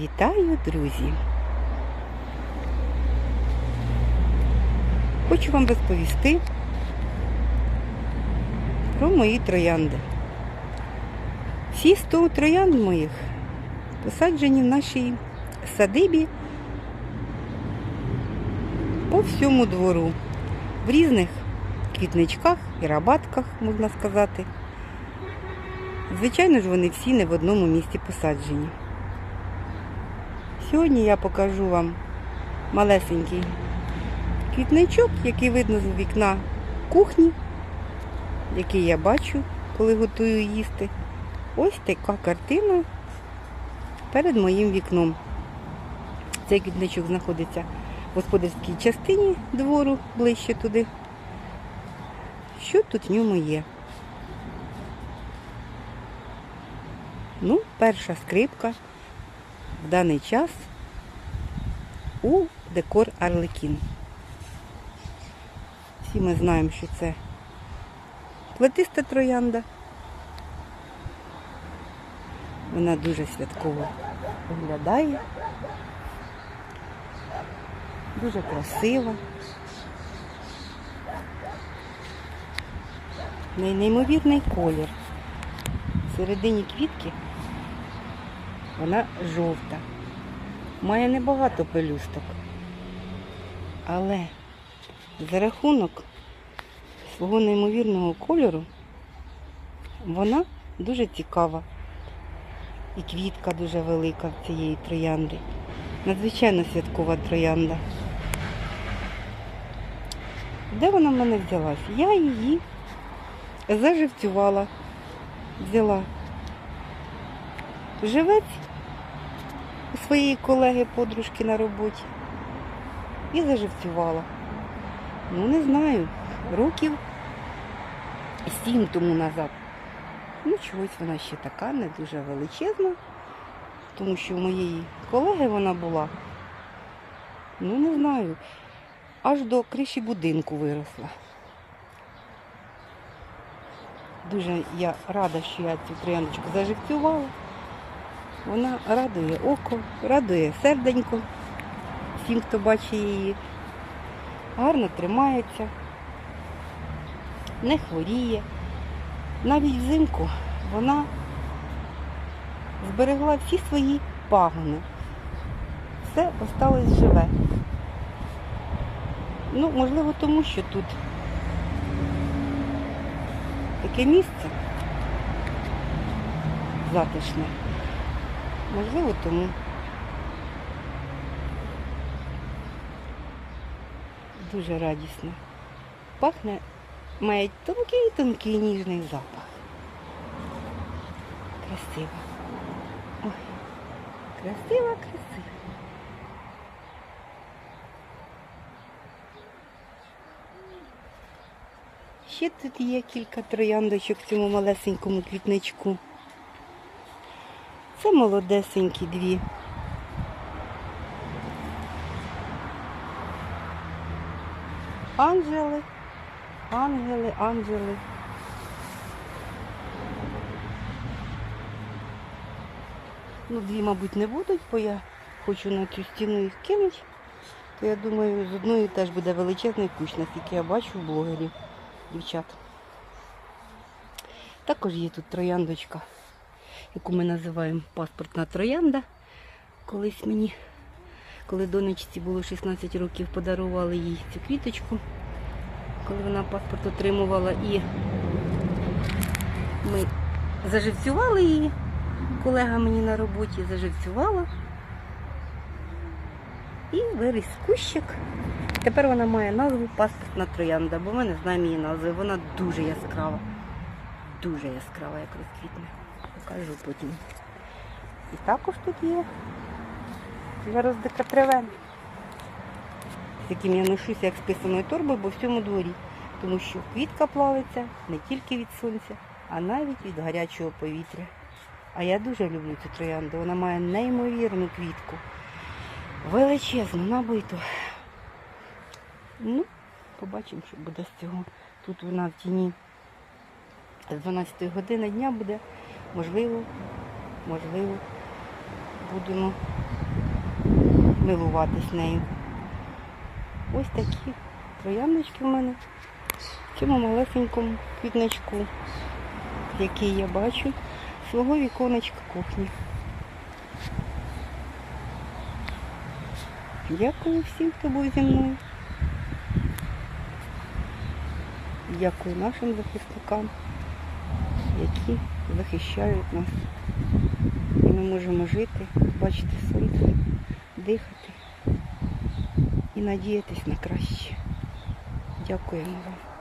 Вітаю, друзі! Хочу вам розповісти про мої троянди. Всі 100 троянд моїх посаджені в нашій садибі по всьому двору, в різних квітничках і рабатках, можна сказати. Звичайно ж, вони всі не в одному місці посаджені. Сьогодні я покажу вам малесенький квітничок, який видно з вікна кухні, який я бачу, коли готую їсти. Ось така картина перед моїм вікном. Цей квітничок знаходиться в господарській частині двору, ближче туди. Що тут в ньому є? Ну, перша скрипка в даний час у декор Арлекін. Всі ми знаємо, що це плетиста троянда. Вона дуже святково виглядає, дуже красива. Неймовірний колір. В середині квітки вона жовта. Має небагато пелюсток. Але за рахунок свого неймовірного кольору вона дуже цікава. І квітка дуже велика в цієї троянди. Надзвичайно святкова троянда. Де вона в мене взялась? Я її заживцювала, взяла живець у своєї колеги-подружки на роботі і заживцювала. Ну, не знаю, років сім тому назад. Ну, чогось вона ще така, не дуже величезна, тому що у моєї колеги вона була, ну не знаю, аж до криші будинку виросла. Дуже я рада, що я цю трояндочку заживцювала. Вона радує око, радує серденько всім, хто бачить її. Гарно тримається, не хворіє. Навіть взимку вона зберегла всі свої пагони. Все осталось живе. Ну, можливо, тому що тут таке місце затишне. Можливо, тому. Дуже радісно. Пахне, має тонкий-тонкий ніжний запах. Красиво. Ой, красиво, красиво. Ще тут є кілька трояндочок в цьому малесенькому квітничку. Це молодесенькі дві. Анжели, ангели, анджели. Ну, дві, мабуть, не будуть, бо я хочу на цю стіну їх кинути. То я думаю, з одної теж буде величезний кущ, наскільки я бачу в блогерів дівчат. Також є тут трояндочка, яку ми називаємо паспортна троянда. Колись мені, коли донечці було 16 років, подарували їй цю квіточку, коли вона паспорт отримувала і ми заживцювали її. Колега мені на роботі заживцювала. І виріс кущик. Тепер вона має назву паспортна троянда, бо ми не знаємо її назви. Вона дуже яскрава. Дуже яскрава, як розквітне. Покажу потім. І також тут є зараз декатривен, з яким я ношуся як з писаною торбою, бо в цьому дворі. Тому що квітка плавиться не тільки від сонця, а навіть від гарячого повітря. А я дуже люблю цю троянду. Вона має неймовірну квітку. Величезну, набиту. Ну, побачимо, що буде з цього. Тут вона в тіні з 12 години дня буде. Можливо, можливо, будемо милуватись нею. Ось такі трояндочки в мене в цьому малесенькому квітничку, який я бачу свого віконечка кухні. Дякую всім, хто був зі мною. Дякую нашим захисникам, які захищають нас. І ми можемо жити, бачити сонце, дихати і надіятись на краще. Дякуємо вам.